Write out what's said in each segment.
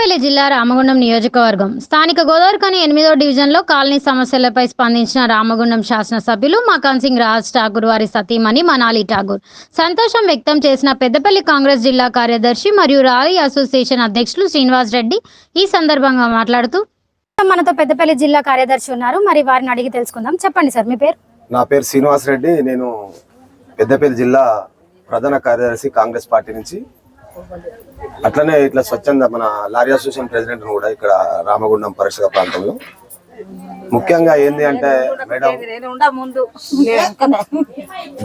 జిల్లా రామగుండం నియోజకవర్గం. స్థానిక గోదావరికని ఎనిమిదో డివిజన్లో కాలనీ సమస్యలపై స్పందించిన రామగుండం శాసనసభ్యులు మకాన్ సింగ్ రాజ్ ఠాగూర్ వారి సతీమణి మనాలి ఠాగూర్. సంతోషం వ్యక్తం చేసిన పెద్దపల్లి కాంగ్రెస్ జిల్లా కార్యదర్శి మరియు రాయి అసోసియేషన్ అధ్యక్షులు శ్రీనివాస్ రెడ్డి ఈ సందర్భంగా మాట్లాడుతూ మనతో పెద్దపల్లి జిల్లా కార్యదర్శి ఉన్నారు. మరి వారిని అడిగి తెలుసుకుందాం. చెప్పండి సార్ మీ పేరు? నా పేరు శ్రీనివాస్ రెడ్డి. నేను పెద్దపల్లి జిల్లా ప్రధాన కార్యదర్శి కాంగ్రెస్ పార్టీ నుంచి అట్లనే ఇట్లా స్వచ్ఛంద మన లారీ అసోసియేషన్ ప్రెసిడెంట్ కూడా ఇక్కడ రామగుండం పరిసర ప్రాంతంలో. ముఖ్యంగా ఏంది అంటే మేడం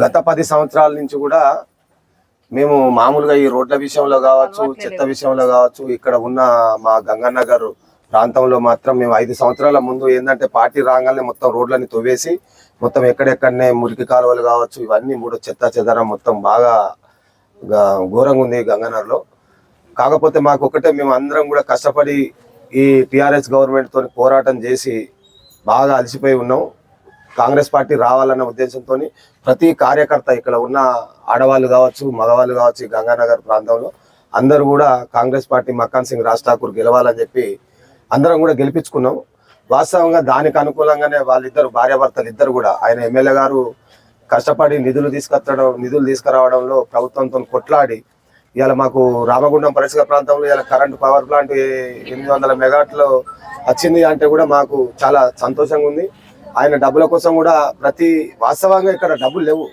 గత పది సంవత్సరాల నుంచి కూడా మేము మామూలుగా ఈ రోడ్ల విషయంలో కావచ్చు చెత్త విషయంలో కావచ్చు ఇక్కడ ఉన్న మా గంగన్నగర్ ప్రాంతంలో మాత్రం మేము ఐదు సంవత్సరాల ముందు ఏంటంటే పార్టీ రాగానే మొత్తం రోడ్లని తవ్వేసి మొత్తం ఎక్కడెక్కడనే మురికి కాలువలు కావచ్చు ఇవన్నీ మూడు చెత్త చెదరం మొత్తం బాగా ఘోరంగా ఉంది గంగానగర్లో. కాకపోతే మాకు ఒకటే మేము అందరం కూడా కష్టపడి ఈ టీఆర్ఎస్ గవర్నమెంట్తో పోరాటం చేసి బాగా అలసిపోయి ఉన్నాం. కాంగ్రెస్ పార్టీ రావాలన్న ఉద్దేశంతో ప్రతి కార్యకర్త ఇక్కడ ఉన్న ఆడవాళ్ళు కావచ్చు మగవాళ్ళు కావచ్చు గంగానగర్ ప్రాంతంలో అందరూ కూడా కాంగ్రెస్ పార్టీ మక్కాన్ సింగ్ రాజ్ ఠాకూర్ గెలవాలని చెప్పి అందరం కూడా గెలిపించుకున్నాం. వాస్తవంగా దానికి అనుకూలంగానే వాళ్ళిద్దరు భార్యాభర్తలు ఇద్దరు కూడా ఆయన ఎమ్మెల్యే గారు కష్టపడి నిధులు తీసుకొచ్చడం నిధులు తీసుకురావడంలో ప్రభుత్వంతో కొట్లాడి ఇవాళ మాకు రామగుండం పరిసర ప్రాంతంలో ఇలా కరెంట్ పవర్ ప్లాంట్ ఏ- ఎనిమిది వందల మెగాట్లో వచ్చింది అంటే కూడా మాకు చాలా సంతోషంగా ఉంది. ఆయన డబ్బుల కోసం కూడా ప్రతి వాస్తవంగా ఇక్కడ డబ్బులు లేవు.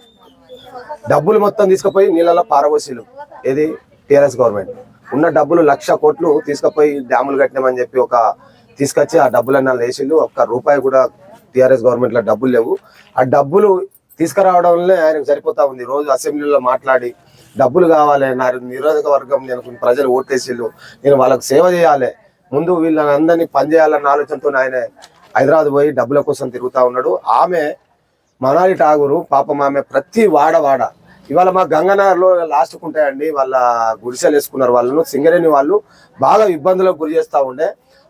డబ్బులు మొత్తం తీసుకుపోయి నీళ్ళలో పారబోసిలు ఏది? TRS government. ఉన్న డబ్బులు లక్ష కోట్లు తీసుకుపోయి డ్యాములు కట్టినామని చెప్పి ఒక తీసుకొచ్చి ఆ డబ్బులన్నీ వేసిళ్ళు ఒక్క రూపాయి కూడా టీఆర్ఎస్ గవర్నమెంట్లో డబ్బులు లేవు. ఆ డబ్బులు తీసుకురావడంలో ఆయనకు సరిపోతా ఉంది. రోజు అసెంబ్లీలో మాట్లాడి డబ్బులు కావాలి నా నిరోధకవర్గం నేను కొన్ని ప్రజలు ఓటేసిళ్ళు. నేను వాళ్ళకి సేవ చేయాలి. ముందు వీళ్ళని అందరినీ పనిచేయాలన్న ఆలోచనతో ఆయన హైదరాబాద్ పోయి డబ్బుల కోసం తిరుగుతా ఉన్నాడు. ఆమె మనాలి ఠాగూరు పాపం ఆమె ప్రతి వాడ వాడ. ఇవాళ మా గంగనగర్లో లాస్ట్కు ఉంటాయండి. వాళ్ళ గుడిసెలు వేసుకున్నారు వాళ్ళను. సింగరేణి వాళ్ళు బాగా ఇబ్బందులకు గురి చేస్తూ ఉండే.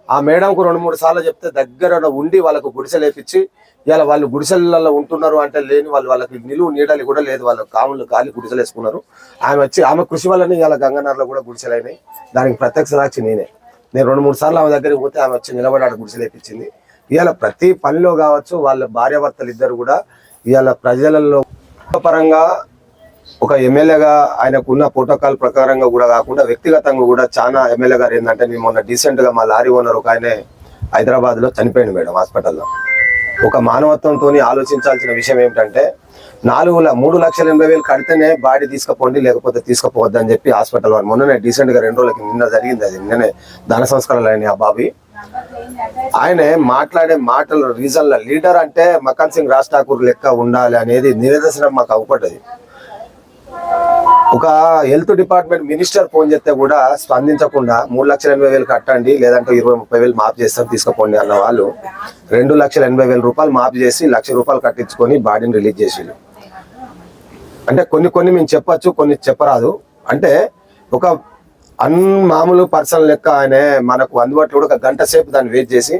ఆ మేడంకు రెండు మూడు సార్లు చెప్తే దగ్గర ఉండి వాళ్ళకు గుడిసెలు వేపించి ఇవాళ వాళ్ళు గుడిసెలలో ఉంటున్నారు అంటే లేని వాళ్ళు వాళ్ళకి నిలువు నీడలు కూడా లేదు వాళ్ళ కాములు గాలి గుడిసెలు వేసుకున్నారు. ఆమె వచ్చి ఆమె కృషి వల్లనే ఇలా గంగన్నర్లో కూడా గుడిసెలు అయినాయి. దానికి ప్రత్యక్ష సాక్షి నేనే. నేను రెండు మూడు సార్లు ఆమె దగ్గరికి పోతే ఆమె వచ్చి నిలబడి ఆడ గుడిసెలు వేపించింది. ఇవాళ ప్రతి పనిలో కావచ్చు వాళ్ళ భార్యాభర్తలు ఇద్దరు కూడా ఇవాళ ప్రజలలో పరంగా ఒక ఎమ్మెల్యేగా ఆయనకున్న ప్రోటోకాల్ ప్రకారంగా కూడా కాకుండా వ్యక్తిగతంగా కూడా చాలా ఎమ్మెల్యే గారు ఏంటంటే మేము మొన్న డీసెంట్గా మా లారీ ఓనర్ ఒక ఆయన హైదరాబాద్లో చనిపోయింది మేడం హాస్పిటల్లో. ఒక మానవత్వంతో ఆలోచించాల్సిన విషయం ఏమిటంటే నాలుగు మూడు లక్షల ఎనభై వేలు కడితేనే బాడీ తీసుకుపోండి లేకపోతే తీసుకుపోవద్దు అని చెప్పి హాస్పిటల్ వారు మొన్ననే డీసెంట్గా రెండు రోజులకి నిన్న జరిగింది అది నిన్ననే ధన సంస్కారాలు అయినాయి ఆ బాబీ. ఆయన మాట్లాడే మాటలు రీజన్ల లీడర్ అంటే మకాన్ సింగ్ రాజ్ ఠాకూర్ లెక్క ఉండాలి అనేది నిదర్శనం మాకు అవపడ్డది ఒక హెల్త్ డిపార్ట్మెంట్ మినిస్టర్ ఫోన్ చేస్తే కూడా స్పందించకుండా మూడు లక్షల ఎనభై వేలు కట్టండి లేదంటే ఇరవై ముప్పై వేలు మాఫ్ చేస్తాం తీసుకుపోండి అన్న వాళ్ళు రెండు లక్షల ఎనభై వేల రూపాయలు మాఫ్ చేసి లక్ష రూపాయలు కట్టించుకొని బాడీని రిలీజ్ చేసిండు. అంటే కొన్ని కొన్ని మేము చెప్పచ్చు కొన్ని చెప్పరాదు. అంటే ఒక అన్ మామూలు పర్సన్ లెక్క ఆయన మనకు అందుబాటులో కూడా ఒక గంట సేపు దాన్ని వెయిట్ చేసి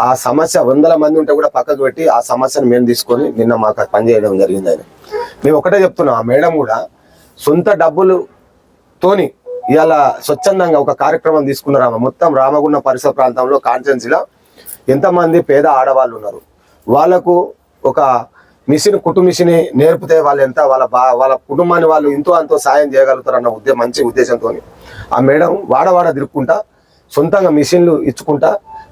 ఆ సమస్య వందల మంది ఉంటే కూడా పక్కకు పెట్టి ఆ సమస్యను మేము తీసుకొని నిన్న మాకు పనిచేయడం జరిగింది ఆయన. మేము ఒకటే చెప్తున్నాం ఆ మేడం కూడా సొంత డబ్బులు తోని ఇవాళ స్వచ్ఛందంగా ఒక కార్యక్రమం తీసుకున్నారు మొత్తం రామగుండ పరిసర ప్రాంతంలో కాన్స్టెన్సీలో ఎంతమంది పేద ఆడవాళ్ళు ఉన్నారు. వాళ్ళకు ఒక మిషన్ కుటుంబ మిషన్ నేర్పితే వాళ్ళు ఎంత వాళ్ళ బా వాళ్ళ కుటుంబాన్ని వాళ్ళు ఎంతో అంతో సాయం చేయగలుగుతారు అన్న ఉద్దే మంచి ఉద్దేశంతో ఆ మేడం వాడవాడ తిరుక్కుంటా సొంతంగా మిషన్లు ఇచ్చుకుంటా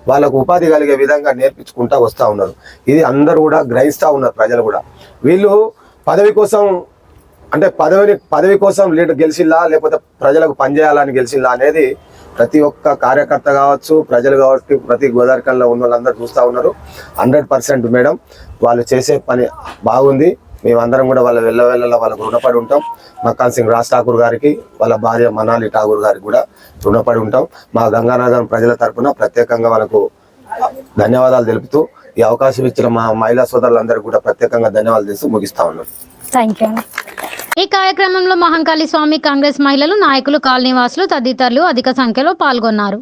వాళ్ళకు ఉపాధి కలిగే విధంగా నేర్పించుకుంటా వస్తూ ఉన్నారు. ఇది అందరూ కూడా గ్రహిస్తూ ఉన్నారు ప్రజలు కూడా. వీళ్ళు పదవి కోసం అంటే పదవిని పదవి కోసం లీడర్ గెలిచిల్లా లేకపోతే ప్రజలకు పనిచేయాలని గెలిచిల్లా అనేది ప్రతి ఒక్క కార్యకర్త కావచ్చు ప్రజలు కావచ్చు ప్రతి గోదావరికంలో ఉన్న వాళ్ళందరూ చూస్తూ ఉన్నారు. హండ్రెడ్ పర్సెంట్ మేడం వాళ్ళు చేసే పని బాగుంది. మేమందరం కూడా వాళ్ళ వెళ్ళ వెళ్ళ వాళ్ళకు రుణపడి ఉంటాం. మక్కాన్ సింగ్ రాజ్ ఠాకూర్ గారికి వాళ్ళ భార్య మనాలి ఠాకూర్ గారికి కూడా రుణపడి ఉంటాం. మా గంగానగరం ప్రజల తరఫున ప్రత్యేకంగా వాళ్ళకు ధన్యవాదాలు తెలుపుతూ ఈ అవకాశం ఇచ్చిన మా మహిళా సోదరులందరికీ కూడా ప్రత్యేకంగా ధన్యవాదాలు చేస్తూ ముగిస్తా ఉన్నాం. థ్యాంక్ యూ ఈ కార్యక్రమంలో మహంకాళి స్వామి కాంగ్రెస్ మహిళలు నాయకులు కాలనీవాసులు తదితరులు అధిక సంఖ్యలో పాల్గొన్నారు.